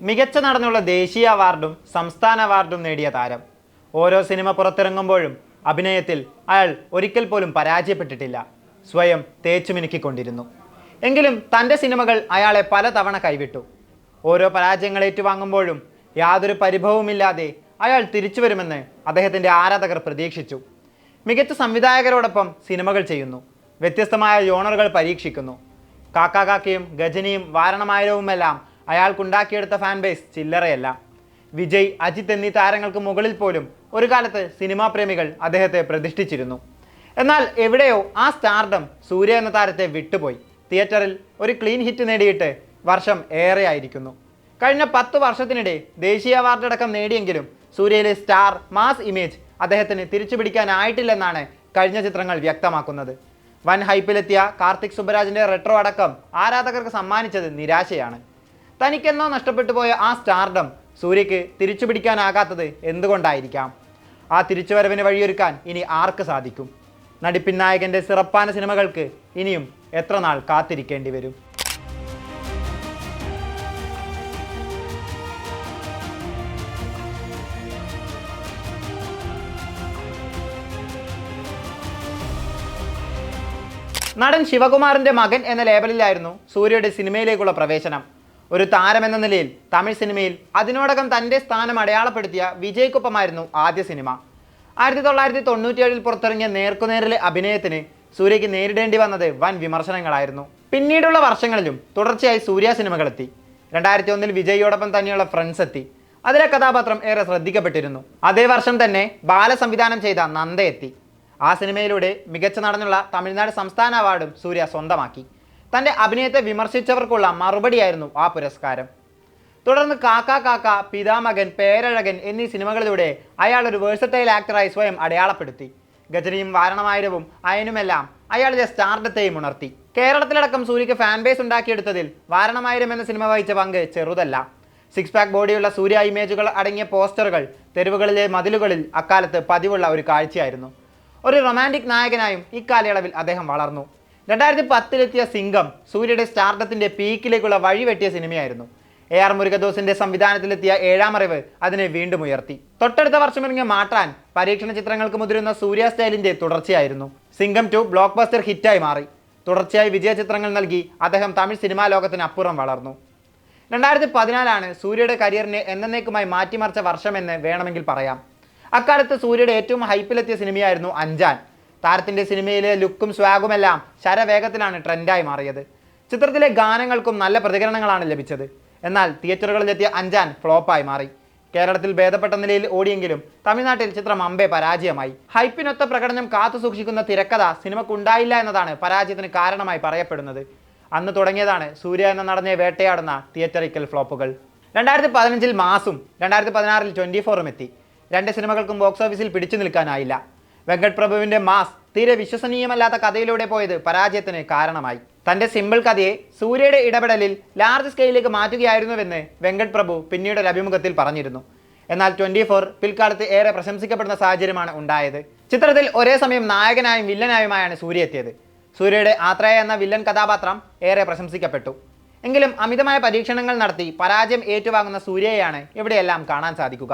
മികച്ച നടനുള്ള ദേശീയ അവാർഡും സംസ്ഥാന അവാർഡും നേടിയ താരം. ഓരോ സിനിമ പുറത്തിറങ്ങുമ്പോഴും അഭിനയത്തിൽ അയാൾ ഒരിക്കൽ പോലും പരാജയപ്പെട്ടിട്ടില്ല. സ്വയം തേച്ചു മിനുക്കിക്കൊണ്ടിരുന്നു. എങ്കിലും തന്റെ സിനിമകൾ അയാളെ പലതവണ കൈവിട്ടു. ഓരോ പരാജയങ്ങൾ ഏറ്റുവാങ്ങുമ്പോഴും യാതൊരു പരിഭവവുമില്ലാതെ അയാൾ തിരിച്ചു വരുമെന്ന് അദ്ദേഹത്തിന്റെ ആരാധകർ പ്രതീക്ഷിച്ചു. മികച്ച സംവിധായകരോടൊപ്പം സിനിമകൾ ചെയ്യുന്നു. വ്യത്യസ്തമായ യോണറുകൾ പരീക്ഷിക്കുന്നു. കാക്കാകാക്കയും ഗജനിയും വാരണമായരവുമെല്ലാം അയാൾക്കുണ്ടാക്കിയെടുത്ത ഫാൻ ബേസ് ചില്ലറയല്ല. വിജയ് അജിത് എന്നീ താരങ്ങൾക്ക് മുകളിൽ പോലും ഒരു കാലത്ത് സിനിമാ പ്രേമികൾ അദ്ദേഹത്തെ പ്രതിഷ്ഠിച്ചിരുന്നു. എന്നാൽ എവിടെയോ ആ സ്റ്റാർഡം സൂര്യ എന്ന താരത്തെ വിട്ടുപോയി. തിയേറ്ററിൽ ഒരു ക്ലീൻ ഹിറ്റ് നേടിയിട്ട് വർഷം ഏറെ ആയിരിക്കുന്നു കഴിഞ്ഞ പത്ത് വർഷത്തിനിടെ ദേശീയ അവാർഡടക്കം നേടിയെങ്കിലും സൂര്യയിലെ സ്റ്റാർ മാസ് ഇമേജ് അദ്ദേഹത്തിന് തിരിച്ചു പിടിക്കാനായിട്ടില്ലെന്നാണ് കഴിഞ്ഞ ചിത്രങ്ങൾ വ്യക്തമാക്കുന്നത്. വൻ ഹൈപ്പിലെത്തിയ കാർത്തിക് സുബരാജിന്റെ റെട്രോ അടക്കം ആരാധകർക്ക് സമ്മാനിച്ചത് നിരാശയാണ്. തനിക്കെന്നോ നഷ്ടപ്പെട്ടു പോയ ആ സ്റ്റാർഡം സൂര്യക്ക് തിരിച്ചു പിടിക്കാനാകാത്തത് എന്തുകൊണ്ടായിരിക്കാം? ആ തിരിച്ചുവരവിന് വഴിയൊരുക്കാൻ ഇനി ആർക്ക് സാധിക്കും? നടിപ്പിൻ സിറപ്പാന സിനിമകൾക്ക് ഇനിയും എത്ര നാൾ കാത്തിരിക്കേണ്ടി വരും? നടൻ ശിവകുമാറിന്റെ മകൻ എന്ന ലേബലിലായിരുന്നു സൂര്യയുടെ സിനിമയിലേക്കുള്ള പ്രവേശനം. ഒരു താരമെന്ന നിലയിൽ തമിഴ് സിനിമയിൽ അതിനോടകം തന്റെ സ്ഥാനം അടയാളപ്പെടുത്തിയ വിജയ്ക്കൊപ്പമായിരുന്നു ആദ്യ സിനിമ. ആയിരത്തി തൊള്ളായിരത്തി തൊണ്ണൂറ്റിയേഴിൽ പുറത്തിറങ്ങിയ നേർക്കുനേരിലെ അഭിനയത്തിന് സൂര്യയ്ക്ക് നേരിടേണ്ടി വന്നത് വൻ വിമർശനങ്ങളായിരുന്നു. പിന്നീടുള്ള വർഷങ്ങളിലും തുടർച്ചയായി സൂര്യ സിനിമകളെത്തി. രണ്ടായിരത്തി ഒന്നിൽ വിജയോടൊപ്പം തന്നെയുള്ള ഫ്രണ്ട്സ് എത്തി. അതിലെ കഥാപാത്രം ഏറെ ശ്രദ്ധിക്കപ്പെട്ടിരുന്നു. അതേ വർഷം തന്നെ ബാലസംവിധാനം ചെയ്ത നന്ദ എത്തി. ആ സിനിമയിലൂടെ മികച്ച നടനുള്ള തമിഴ്നാട് സംസ്ഥാന അവാർഡും സൂര്യ സ്വന്തമാക്കി. തന്റെ അഭിനയത്തെ വിമർശിച്ചവർക്കുള്ള മറുപടിയായിരുന്നു ആ പുരസ്കാരം. തുടർന്ന് കാക്ക കാക്ക പിതാമകൻ പേരഴകൻ എന്നീ സിനിമകളിലൂടെ അയാൾ ഒരു വേഴ്സറ്റൈൽ ആക്ടറായി സ്വയം അടയാളപ്പെടുത്തി. ഗജനിയും വാരണമായിരവും അയനുമെല്ലാം അയാളുടെ സ്റ്റാർഡത്തെയും ഉണർത്തി. കേരളത്തിലടക്കം സൂര്യക്ക് ഫാൻ ബേസ് ഉണ്ടാക്കിയെടുത്തതിൽ വാരണമായിരം എന്ന സിനിമ വഹിച്ച പങ്ക് ചെറുതല്ല. സിക്സ് പാക്ക് ബോഡിയുള്ള സൂര്യ ഇമേജുകൾ അടങ്ങിയ പോസ്റ്ററുകൾ തെരുവുകളിലെ മതിലുകളിൽ അക്കാലത്ത് പതിവുള്ള ഒരു കാഴ്ചയായിരുന്നു. ഒരു റൊമാന്റിക് നായകനായും ഇക്കാലയളവിൽ അദ്ദേഹം വളർന്നു. രണ്ടായിരത്തി പത്തിലെത്തിയ സിംഗം സൂര്യയുടെ സ്റ്റാർഡത്തിന്റെ പീക്കിലേക്കുള്ള വഴിവെട്ടിയ സിനിമയായിരുന്നു. എ ആർ മുരുകദോസിന്റെ സംവിധാനത്തിലെത്തിയ ഏഴാം അറിവ് അതിനെ വീണ്ടും ഉയർത്തി. തൊട്ടടുത്ത വർഷമിറങ്ങിയ മാട്ടാൻ പരീക്ഷണ ചിത്രങ്ങൾക്ക് മുതിരുന്ന സൂര്യ സ്റ്റൈലിന്റെ തുടർച്ചയായിരുന്നു. സിംഗം ടു ബ്ലോക്ക് ബസ്റ്റർ ഹിറ്റായി മാറി. തുടർച്ചയായി വിജയ ചിത്രങ്ങൾ നൽകി അദ്ദേഹം തമിഴ് സിനിമാ ലോകത്തിന് അപ്പുറം വളർന്നു. രണ്ടായിരത്തി പതിനാലാണ് സൂര്യയുടെ കരിയറിനെ എന്നേക്കുമായി മാറ്റിമറിച്ച വർഷമെന്ന് വേണമെങ്കിൽ പറയാം. അക്കാലത്ത് സൂര്യയുടെ ഏറ്റവും ഹൈപ്പിലെത്തിയ സിനിമയായിരുന്നു അഞ്ചാൻ. താരത്തിന്റെ സിനിമയിലെ ലുക്കും സ്വാഗുമെല്ലാം ശരവേഗത്തിലാണ് ട്രെൻഡായി മാറിയത്. ചിത്രത്തിലെ ഗാനങ്ങൾക്കും നല്ല പ്രതികരണങ്ങളാണ് ലഭിച്ചത്. എന്നാൽ തിയേറ്ററുകളിലെത്തിയ അഞ്ചാൻ ഫ്ലോപ്പായി മാറി. കേരളത്തിൽ ഭേദപ്പെട്ട നിലയിൽ ഓടിയെങ്കിലും തമിഴ്നാട്ടിൽ ചിത്രം അമ്പെ പരാജയമായി. ഹൈപ്പിനൊത്ത പ്രകടനം കാത്തു സൂക്ഷിക്കുന്ന തിരക്കഥ സിനിമക്കുണ്ടായില്ല എന്നതാണ് പരാജയത്തിന് കാരണമായി പറയപ്പെടുന്നത്. അന്ന് തുടങ്ങിയതാണ് സൂര്യ എന്ന നടനെ വേട്ടയാടുന്ന തിയേറ്ററിക്കൽ ഫ്ലോപ്പുകൾ. രണ്ടായിരത്തി പതിനഞ്ചിൽ മാസും രണ്ടായിരത്തി പതിനാറിൽ ട്വന്റി ഫോറും എത്തി. രണ്ട് സിനിമകൾക്കും ബോക്സ് ഓഫീസിൽ പിടിച്ചു നിൽക്കാനായില്ല. വെങ്കട് പ്രഭുവിന്റെ മാസ് തീരെ വിശ്വസനീയമല്ലാത്ത കഥയിലൂടെ പോയത് പരാജയത്തിന് കാരണമായി. തന്റെ സിമ്പിൾ കഥയെ സൂര്യയുടെ ഇടപെടലിൽ ലാർജ് സ്കെയിലേക്ക് മാറ്റുകയായിരുന്നുവെന്ന് വെങ്കട് പ്രഭു പിന്നീട് ഒരു അഭിമുഖത്തിൽ പറഞ്ഞിരുന്നു. എന്നാൽ ട്വന്റി ഫോർ പിൽക്കാലത്ത് ഏറെ പ്രശംസിക്കപ്പെടുന്ന സാഹചര്യമാണ് ഉണ്ടായത്. ചിത്രത്തിൽ ഒരേ സമയം നായകനായും വില്ലനായുമായാണ് സൂര്യ എത്തിയത്. സൂര്യയുടെ ആത്രയ എന്ന വില്ലൻ കഥാപാത്രം ഏറെ പ്രശംസിക്കപ്പെട്ടു. എങ്കിലും അമിതമായ പരീക്ഷണങ്ങൾ നടത്തി പരാജയം ഏറ്റുവാങ്ങുന്ന സൂര്യയെയാണ് ഇവിടെയെല്ലാം കാണാൻ സാധിക്കുക.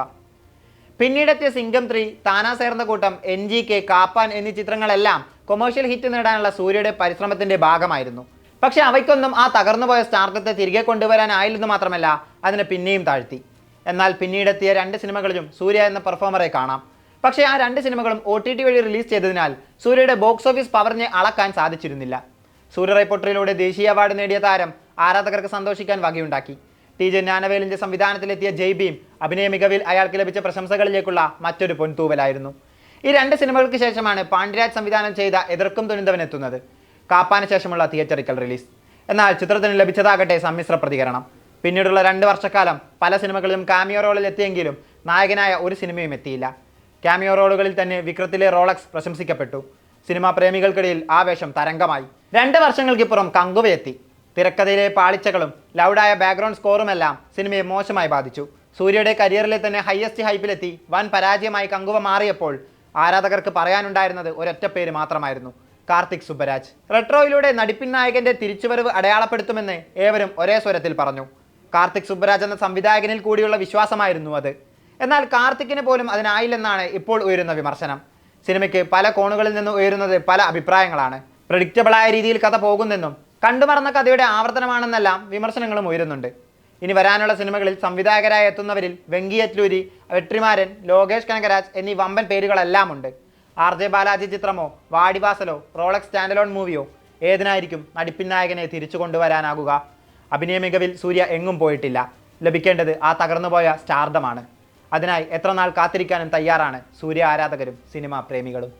പിന്നീടെത്തിയ സിംഗം ത്രീ താനാ സേർന്ന കൂട്ടം എൻ ജി കെ കാപ്പാൻ എന്നീ ചിത്രങ്ങളെല്ലാം കൊമേഴ്ഷ്യൽ ഹിറ്റ് നേടാനുള്ള സൂര്യയുടെ പരിശ്രമത്തിന്റെ ഭാഗമായിരുന്നു. പക്ഷേ അവയ്ക്കൊന്നും ആ തകർന്നുപോയ സ്റ്റാർക്കത്തെ തിരികെ കൊണ്ടുവരാനായില്ലെന്ന് മാത്രമല്ല അതിനെ പിന്നെയും താഴ്ത്തി. എന്നാൽ പിന്നീടെത്തിയ രണ്ട് സിനിമകളിലും സൂര്യ എന്ന പെർഫോമറെ കാണാം. പക്ഷേ ആ രണ്ട് സിനിമകളും ഒ ടി ടി വഴി റിലീസ് ചെയ്തതിനാൽ സൂര്യയുടെ ബോക്സ് ഓഫീസ് പവറിനെ അളക്കാൻ സാധിച്ചിരുന്നില്ല. സൂര്യ റിപ്പോർട്ടറിലൂടെ ദേശീയ അവാർഡ് നേടിയ താരം ആരാധകർക്ക് സന്തോഷിക്കാൻ വകയുണ്ടാക്കി. ടി ജെ ജ്ഞാനവേലിന്റെ സംവിധാനത്തിലെത്തിയ ജയ് ഭീം അഭിനയ മികവിൽ അയാൾക്ക് ലഭിച്ച പ്രശംസകളിലേക്കുള്ള മറ്റൊരു പൊൻതൂവലായിരുന്നു. ഈ രണ്ട് സിനിമകൾക്ക് ശേഷമാണ് പാണ്ഡ്യരാജ് സംവിധാനം ചെയ്ത എതിർക്കും തുണിന്തവൻ എത്തുന്നത്. കാപ്പാന് ശേഷമുള്ള തിയേറ്ററിക്കൽ റിലീസ്. എന്നാൽ ചിത്രത്തിന് ലഭിച്ചതാകട്ടെ സമ്മിശ്ര പ്രതികരണം. പിന്നീടുള്ള രണ്ട് വർഷക്കാലം പല സിനിമകളിലും കാമിയോ റോളിൽ എത്തിയെങ്കിലും നായകനായ ഒരു സിനിമയും എത്തിയില്ല. കാമിയോ റോളുകളിൽ തന്നെ വിക്രത്തിലെ റോളക്സ് പ്രശംസിക്കപ്പെട്ടു. സിനിമാ പ്രേമികൾക്കിടയിൽ ആവേശം തരംഗമായി. രണ്ട് വർഷങ്ങൾക്കിപ്പുറം കങ്കുവയെത്തി. തിരക്കഥയിലെ പാളിച്ചകളും ലൗഡായ ബാക്ക്ഗ്രൗണ്ട് സ്കോറുമെല്ലാം സിനിമയെ മോശമായി ബാധിച്ചു. സൂര്യയുടെ കരിയറിലെ തന്നെ ഹയസ്റ്റ് ഹൈപ്പിലെത്തി വൻ പരാജയമായി കങ്കുവ മാറിയപ്പോൾ ആരാധകർക്ക് പറയാനുണ്ടായിരുന്നത് ഒരൊറ്റ പേര് മാത്രമായിരുന്നു. കാർത്തിക് സുബരാജ് റെട്രോയിലൂടെ നടിപ്പിൻ നായകന്റെ തിരിച്ചുവരവ് അടയാളപ്പെടുത്തുമെന്ന് ഏവരും ഒരേ സ്വരത്തിൽ പറഞ്ഞു. കാർത്തിക് സുബ്ബരാജ് എന്ന സംവിധായകനിൽ കൂടിയുള്ള വിശ്വാസമായിരുന്നു അത്. എന്നാൽ കാർത്തിക്കിന് പോലും അതിനായില്ലെന്നാണ് ഇപ്പോൾ ഉയരുന്ന വിമർശനം. സിനിമയ്ക്ക് പല കോണുകളിൽ നിന്ന് ഉയരുന്നത് പല അഭിപ്രായങ്ങളാണ്. പ്രഡിക്റ്റബിളായ രീതിയിൽ കഥ പോകുന്നെന്നും കണ്ടുമറന്ന കഥയുടെ ആവർത്തനമാണെന്നെല്ലാം വിമർശനങ്ങളും ഉയരുന്നുണ്ട്. ഇനി വരാനുള്ള സിനിമകളിൽ സംവിധായകരായി എത്തുന്നവരിൽ വെങ്കി അറ്റ്ലൂരി വെട്രിമാരൻ ലോകേഷ് കനകരാജ് എന്നീ വമ്പൻ പേരുകളെല്ലാം ഉണ്ട്. ആർ ജെ ബാലാജി ചിത്രമോ വാടിവാസലോ റോളക്സ് സ്റ്റാൻഡലോൺ മൂവിയോ ഏതിനായിരിക്കും നടിപ്പിൻ നായകനെ തിരിച്ചു കൊണ്ടുവരാനാകുക? അഭിനയ മികവിൽ സൂര്യ എങ്ങും പോയിട്ടില്ല. ലഭിക്കേണ്ടത് ആ തകർന്നുപോയ സ്റ്റാർഡമാണ്. അതിനായി എത്ര നാൾ കാത്തിരിക്കാനും തയ്യാറാണ് സൂര്യ ആരാധകരും സിനിമാ പ്രേമികളും.